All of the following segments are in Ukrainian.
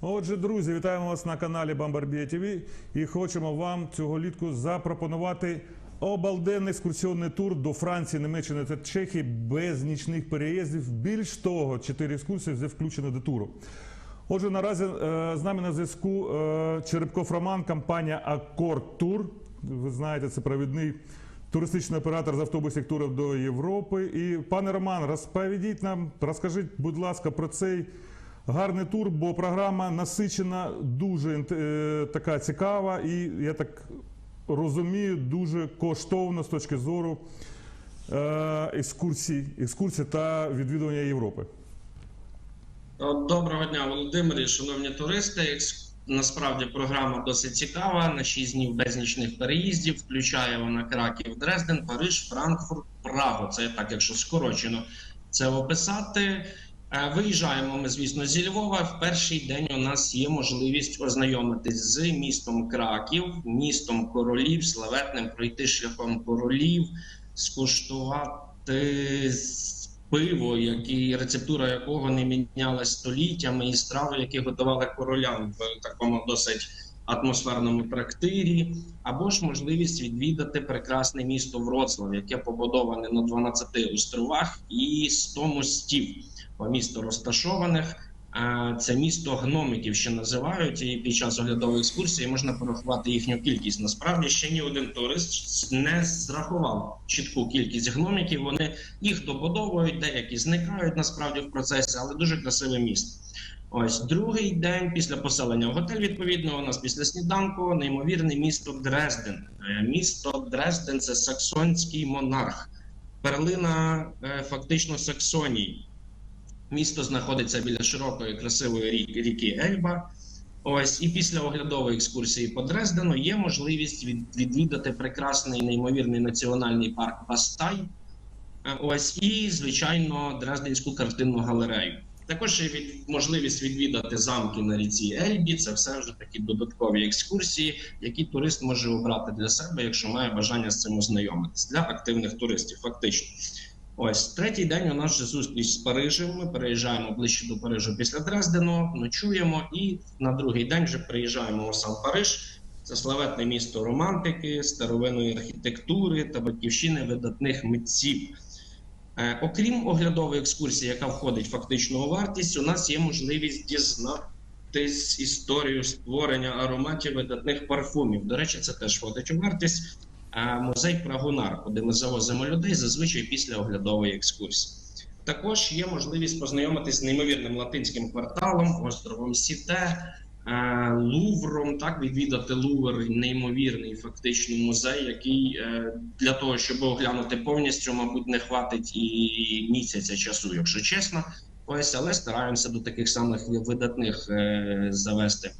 Отже, друзі, вітаємо вас на каналі Бомбарбія ТВ і хочемо вам цього літку запропонувати обалденний екскурсіонний тур до Франції, Німеччини та Чехії без нічних переїздів. Більш того, чотири екскурсії вже включені до туру. Отже, наразі е, з нами на зв'язку е, Черепков Роман, компанія Акорд Тур. Ви знаєте, це провідний туристичний оператор з автобусів турів до Європи. І пане Роман, розповідіть нам, розкажіть, будь ласка, про цей гарний тур, бо програма насичена, дуже е, така цікава, і я так розумію, дуже коштовна з точки зору е, екскурсій, екскурсій та відвідування Європи. Доброго дня, Володимирі, шановні туристи. Насправді програма досить цікава. На 6 днів без нічних переїздів. Включає вона Краків, Дрезден, Париж, Франкфурт, Прагу. Це так, якщо скорочено це описати. Е, Виїжджаємо ми, звісно, зі Львова. В перший день у нас є можливість ознайомитись з містом Краків, містом королів, славетним пройти шляхом королів, скуштувати пиво, які рецептура якого не мінялась століттями, і страви, які готували королям в такому досить атмосферному трактирі, або ж можливість відвідати прекрасне місто Вроцлав, яке побудоване на 12 островах і 100 мостів по місту розташованих. Це місто гномиків, що називають, і під час оглядової екскурсії можна порахувати їхню кількість. Насправді ще ні один турист не зрахував чітку кількість гномиків. Вони їх добудовують, деякі зникають насправді в процесі, але дуже красиве місто. Ось другий день після поселення в готель. Відповідно, у нас після сніданку неймовірне місто Дрезден. Е, Місто Дрезден це саксонський монарх, перлина е, фактично Саксонії. Місто знаходиться біля широкої красивої ріки, Ельба. Ось і після оглядової екскурсії по Дрездену є можливість від, відвідати прекрасний неймовірний національний парк Бастай. Е, Ось і звичайно Дрезденську картинну галерею. Також від, можливість відвідати замки на ріці Ельбі. Це все вже такі додаткові екскурсії, які турист може обрати для себе, якщо має бажання з цим ознайомитись для активних туристів. Фактично. Ось третій день у нас вже зустріч з Парижем. Ми переїжджаємо ближче до Парижу після Дрездену, ночуємо, і на другий день вже приїжджаємо у сам Париж. Це славетне місто романтики, старовинної архітектури та батьківщини видатних митців. Е, окрім оглядової екскурсії, яка входить фактично у вартість, у нас є можливість дізнатись історію створення ароматів видатних парфумів. До речі, це теж входить у вартість. Е, музей Прагунар, куди ми завозимо людей зазвичай після оглядової екскурсії. Також є можливість познайомитись з неймовірним латинським кварталом, островом Сіте, Лувром, так відвідати Лувр, неймовірний фактично музей, який е, для того, щоб оглянути повністю, мабуть, не хватить і місяця часу, якщо чесно. Ось, але стараємося до таких самих видатних е, завести е,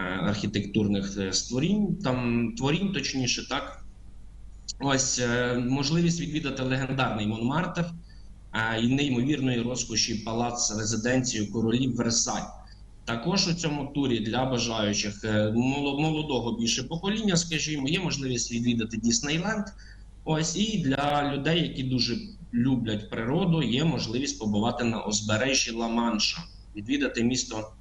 архітектурних е, створінь, там творінь, точніше, так. Ось е, можливість відвідати легендарний Монмартр е, і неймовірної розкоші палац резиденцію королів Версаль. Також у цьому турі для бажаючих е, молодого більше покоління, скажімо, є можливість відвідати Діснейленд. Ось і для людей, які дуже люблять природу, є можливість побувати на узбережжі Ла-Манша, відвідати місто,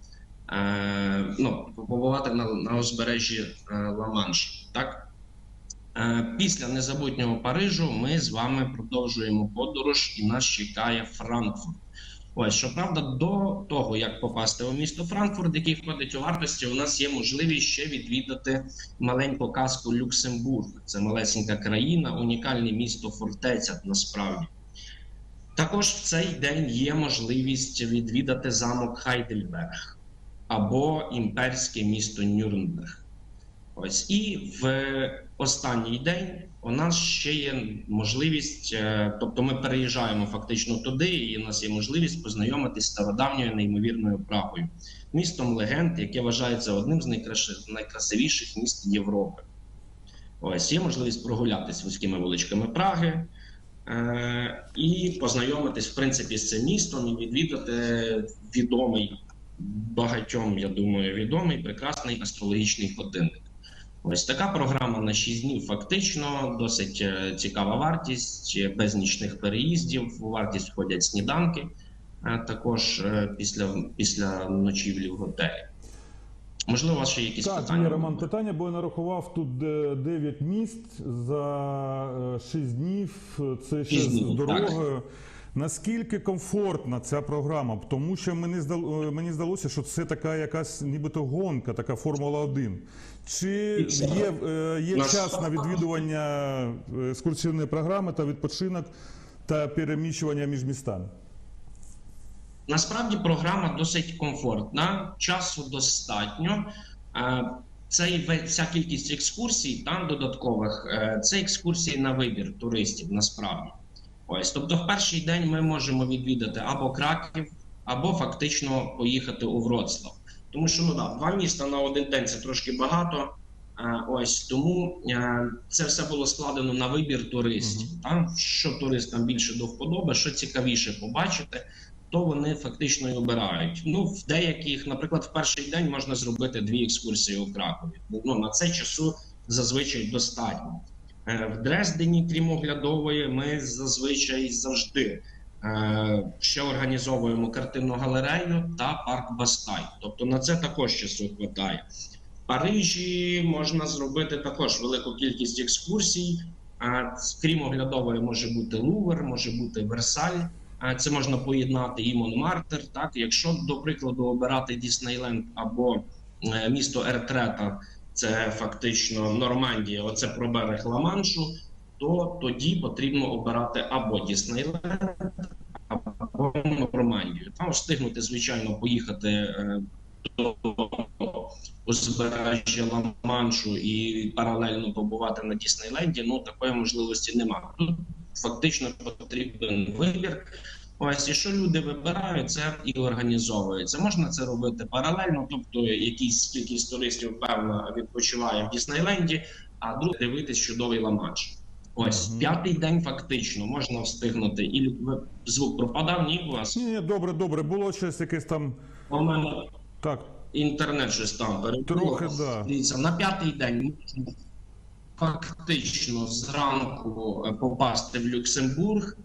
е, ну, побувати на, на узбережжі е, Ла-Манша. Так? Після незабутнього Парижу ми з вами продовжуємо подорож, і нас чекає Франкфурт. Ось щоправда, до того як попасти у місто Франкфурт, який входить у вартості, у нас є можливість ще відвідати маленьку казку Люксембург. Це малесенька країна, унікальне місто фортеця насправді. Також в цей день є можливість відвідати замок Хайдельберг або імперське місто Нюрнберг. Ось і в останній день у нас ще є можливість, е, тобто ми переїжджаємо фактично туди, і у нас є можливість познайомитись з стародавньою неймовірною Прагою, містом легенд, яке вважається одним з найкрасивіших міст Європи. Ось є можливість прогулятись вузькими вуличками Праги е, і познайомитись в принципі з цим містом і відвідати відомий багатьом, я думаю, відомий прекрасний астрологічний годинник. Ось така програма на 6 днів. Фактично досить е, цікава вартість, без нічних переїздів. У вартість входять сніданки, е, також е, після, після ночівлі в готелі. Можливо, у вас ще якісь Так, питання? є Роман питання, бо я нарахував тут 9 міст за 6 днів. Це ще Шість з днів, дорогою. Наскільки комфортна ця програма? Тому що мені здал- е, мені здалося, що це така якась нібито гонка, така Формула 1. Чи є, е, є час на відвідування е, екскурсійної програми та відпочинок та переміщування між містами? Насправді програма досить комфортна, часу достатньо. Е, Цей вся кількість екскурсій там додаткових це екскурсії на вибір туристів. Насправді, ось тобто, в перший день ми можемо відвідати або Краків, або фактично поїхати у Вроцлав. Тому що ну да, два міста на один день це трошки багато. Е, Ось тому е, це все було складено на вибір туристів. Там що туристам більше до вподоби, що цікавіше побачити то вони фактично і обирають. Ну, в деяких, наприклад, в перший день можна зробити дві екскурсії у Кракові. Ну на це часу зазвичай достатньо. Е, В Дрездені, крім оглядової, ми зазвичай завжди е, ще організовуємо картинну галерею та парк Бастай. Тобто на це також часу вистачає. В Парижі можна зробити також велику кількість екскурсій. Крім оглядової, може бути Лувр, може бути Версаль. Це можна поєднати і Монмартр. Так, якщо до прикладу обирати Діснейленд або е, місто Ертрета, це фактично Нормандія, оце про берег Ла-Маншу, то тоді потрібно обирати або Діснейленд, або Нормандію. Там встигнути, звичайно, поїхати е, до узбережжя Ла-Маншу і паралельно побувати на Діснейленді. Ну такої можливості немає. Фактично потрібен вибір. Ось і що люди вибирають, це і організовується. Можна це робити паралельно, тобто якісь кількість туристів певно відпочиває в Діснейленді, а друг дивитись чудовий ламач. Ось Мгм. п'ятий день фактично можна встигнути. І звук пропадав. Ні, у вас Ні, добре, добре. Було щось якесь там. у мене Так, інтернет щось там. Трохи, да. Дивіться, на п'ятий день можна фактично зранку е, попасти в Люксембург,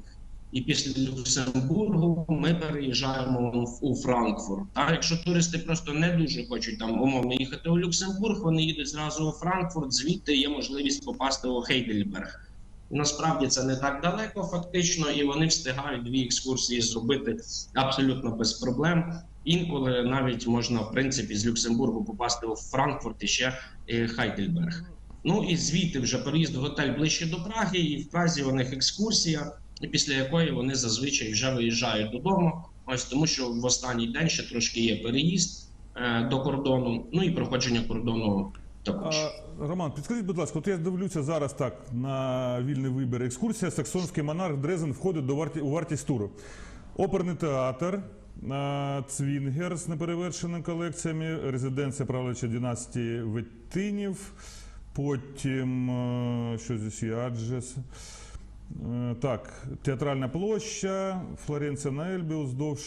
і після Люксембургу ми переїжджаємо у Франкфурт. А якщо туристи просто не дуже хочуть там умовно їхати у Люксембург, вони їдуть зразу у Франкфурт, звідти є можливість попасти у Хейдельберг. Насправді це не так далеко, фактично, і вони встигають дві екскурсії зробити абсолютно без проблем. Інколи навіть можна в принципі з Люксембургу попасти у Франкфурт і ще е, Хайдельберг. Ну і звідти вже переїзд в готель ближче до Праги, і в Празі у них екскурсія, і після якої вони зазвичай вже виїжджають додому. Ось тому, що в останній день ще трошки є переїзд е, до кордону, ну і проходження кордону також. А, Роман, підскажіть, будь ласка, от я дивлюся зараз так на вільний вибір. Екскурсія Саксонський монарх Дрезен входить до варті, у вартість туру. Оперний театр, Цвінгер з неперевершеними колекціями, резиденція правлячої династії Веттинів, потім е, що здесь є, Аджес. Е, Так, театральна площа, Флоренція на Ельбі, уздовж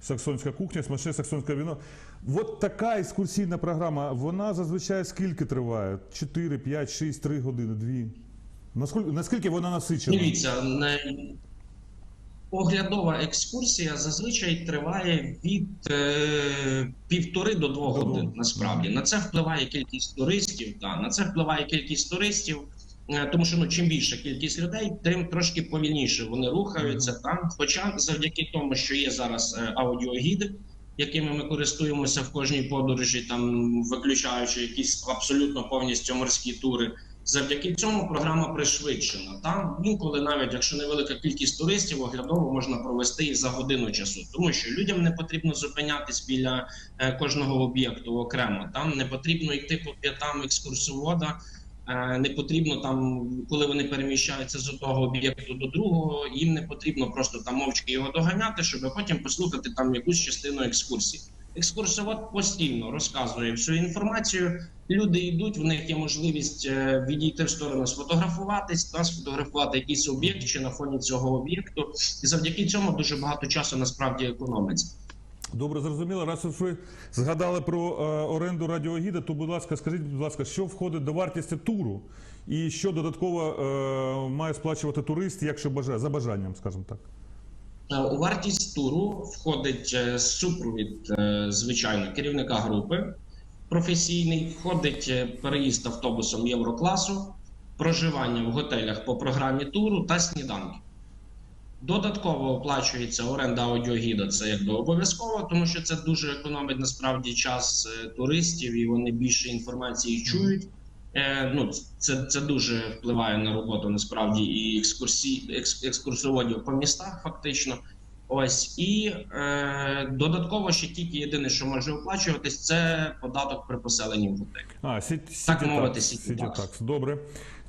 Саксонська кухня, смачне саксонське віно. От така екскурсійна програма, вона зазвичай скільки триває? 4, 5, 6, 3 години, 2. Наскільки, наскільки вона насичена? Дивіться, не... оглядова екскурсія зазвичай триває від е... півтори до двох годин. Насправді на це впливає кількість туристів. Та на це впливає кількість туристів. Е, Тому що ну чим більша кількість людей, тим трошки повільніше вони рухаються там. Хоча завдяки тому, що є зараз е, аудіогіди, якими ми користуємося в кожній подорожі, там виключаючи якісь абсолютно повністю морські тури. Завдяки цьому програма пришвидшена. Там інколи, навіть якщо невелика кількість туристів, оглядово можна провести і за годину часу, тому що людям не потрібно зупинятись біля е, кожного об'єкту окремо. Там не потрібно йти по п'ятам екскурсовода. Е, Не потрібно там, коли вони переміщаються з одного об'єкту до другого, їм не потрібно просто там мовчки його доганяти, щоб потім послухати там якусь частину екскурсії. Екскурсовод постійно розказує всю інформацію. Люди йдуть, в них є можливість е, відійти в сторону, сфотографуватись та сфотографувати якийсь об'єкт чи на фоні цього об'єкту. І завдяки цьому дуже багато часу насправді економиться. Добре, зрозуміло. Раз уж ви згадали про е, оренду радіогіда, то, будь ласка, скажіть, будь ласка, що входить до вартості туру і що додатково е, має сплачувати турист, якщо бажає, за бажанням, скажімо так. Е, У вартість туру входить супровід, звичайно, керівника групи. професійний, входить переїзд автобусом Єврокласу, проживання в готелях по програмі туру та сніданки. Додатково оплачується оренда аудіогіда, це якби обов'язково, тому що це дуже економить насправді час е, туристів, і вони більше інформації чують. Е, ну, це, це дуже впливає на роботу насправді і екскурсій, екс, екскурсоводів по містах, фактично. Ось і е, додатково ще тільки єдине, що може оплачуватись, це податок при поселенні в готелі. А, сі, сіті Так мовити, сіті такс. такс. Добре.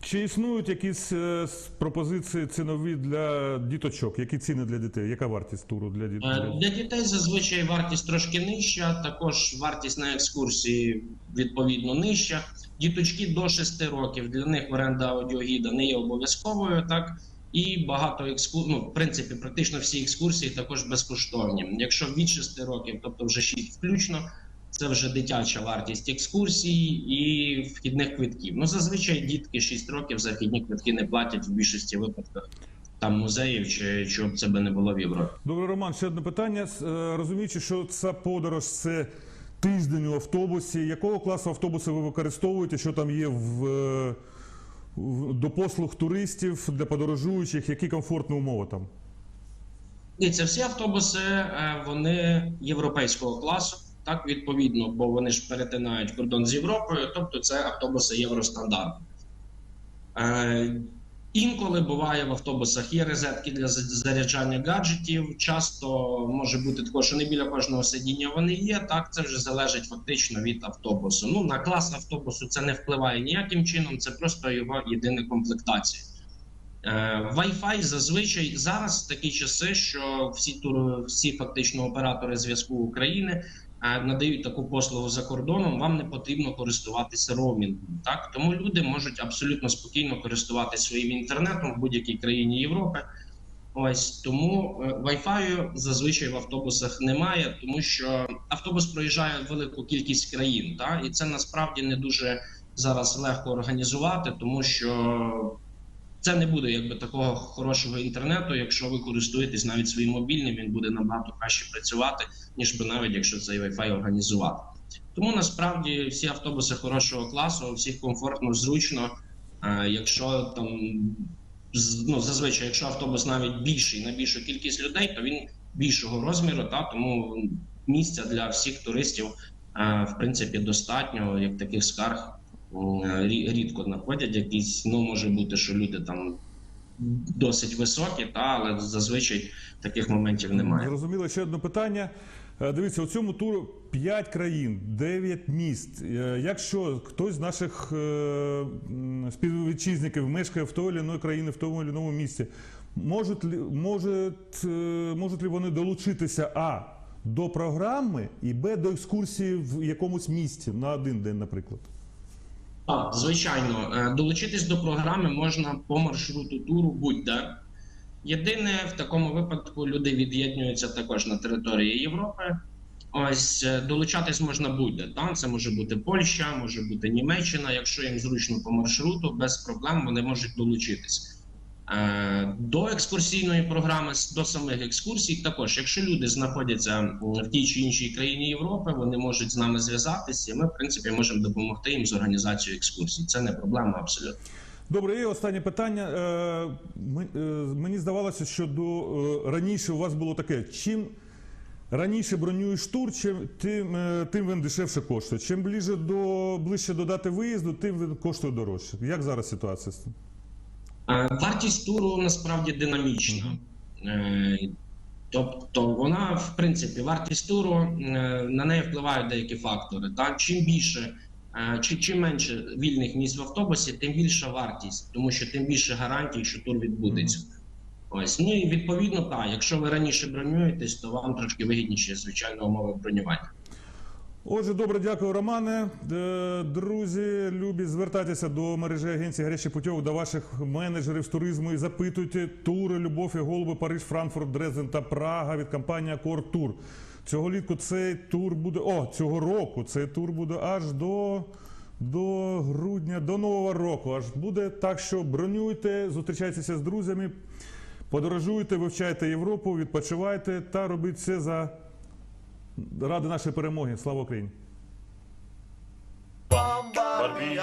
Чи існують якісь е, пропозиції цінові для діточок? Які ціни для дітей? Яка вартість туру для дітей? Е, Для дітей зазвичай вартість трошки нижча, також вартість на екскурсії відповідно нижча. Діточки до 6 років для них оренда аудіогіда не є обов'язковою, так і багато екскурсій, ну, в принципі, практично всі екскурсії також безкоштовні. Якщо від 6 років, тобто вже 6 включно, це вже дитяча вартість екскурсій і вхідних квитків. Ну зазвичай дітки 6 років за вхідні квитки не платять в більшості випадках там музеїв, чи щоб це би не було в Європі. Добре, Роман, ще одне питання. Е, Розуміючи, що ця подорож це тиждень у автобусі. Якого класу автобуси ви використовуєте? Що там є в, е, до послуг туристів для подорожуючих? Які комфортні умови там? Дивіться, всі автобуси е, вони європейського класу, так відповідно, бо вони ж перетинають кордон з Європою, тобто це автобуси Євростандарт. Е, Інколи буває в автобусах є розетки для заряджання гаджетів. Часто може бути також, що не біля кожного сидіння вони є. Так це вже залежить фактично від автобусу. Ну на клас автобусу це не впливає ніяким чином, це просто його єдина комплектація. Е, Wi-Fi зазвичай зараз такі часи, що всі тур, всі фактично оператори зв'язку України надають таку послугу за кордоном. Вам не потрібно користуватися роумінгом. Так тому люди можуть абсолютно спокійно користуватися своїм інтернетом в будь-якій країні Європи. Ось тому е, Wi-Fi зазвичай в автобусах немає, тому що автобус проїжджає велику кількість країн, та і це насправді не дуже зараз легко організувати, тому що це не буде якби такого хорошого інтернету. Якщо ви користуєтесь навіть своїм мобільним, він буде набагато краще працювати, ніж би навіть якщо цей Wi-Fi організувати. Тому насправді всі автобуси хорошого класу, всіх комфортно, зручно. Е, Якщо там ну, зазвичай, якщо автобус навіть більший на більшу кількість людей, то він більшого розміру, та тому місця для всіх туристів е, в принципі достатньо, як таких скарг рідко знаходять якісь. Ну може бути, що люди там досить високі, та але зазвичай таких моментів немає. Зрозуміло, ще одне питання. Е, Дивіться, у цьому туру 5 країн, 9 міст. Е, Якщо хтось з наших е, співвітчизників мешкає в той іної країні, в тому чи іному місті, можуть можуть, е, можуть ли вони долучитися А до програми і Б до екскурсії в якомусь місті на один день, наприклад? Так, звичайно, Е, долучитись до програми можна по маршруту туру будь-де. Єдине, в такому випадку люди від'єднуються також на території Європи. Ось е, долучатись можна будь-де. Там це може бути Польща, може бути Німеччина. Якщо їм зручно по маршруту, без проблем вони можуть долучитись. Е, До екскурсійної програми, до самих екскурсій, також, якщо люди знаходяться в тій чи іншій країні Європи, вони можуть з нами зв'язатися, і ми, в принципі, можемо допомогти їм з організацією екскурсій. Це не проблема абсолютно. Добре, і останнє питання. Е, е, Мені здавалося, що до раніше у вас було таке: чим раніше бронюєш тур, чим тим, тим він дешевше коштує. Чим ближче до ближче до дати виїзду, тим він коштує дорожче. Як зараз ситуація з цим? Вартість туру насправді динамічна. Е, Тобто, вона, в принципі, вартість туру е, на неї впливають деякі фактори. Так? Чим більше е, чи чим менше вільних місць в автобусі, тим більша вартість, тому що тим більше гарантій, що тур відбудеться. Ось ну і відповідно, так, якщо ви раніше бронюєтесь, то вам трошки вигідніші, звичайно, умови бронювання. Отже, добре, дякую, Романе. Е, Друзі, любі, звертайтеся до мережі агенції гарячі путьовок, до ваших менеджерів з туризму і запитуйте тури, любов і голуби, Париж, Франкфурт, Дрезден та Прага від компанії Акор Тур. Цього літку цей тур буде. О, цього року цей тур буде аж до. До грудня, до нового року. Аж буде так, що бронюйте, зустрічайтеся з друзями, подорожуйте, вивчайте Європу, відпочивайте та робіть все за Ради нашої перемоги. Слава Україні! Барбі!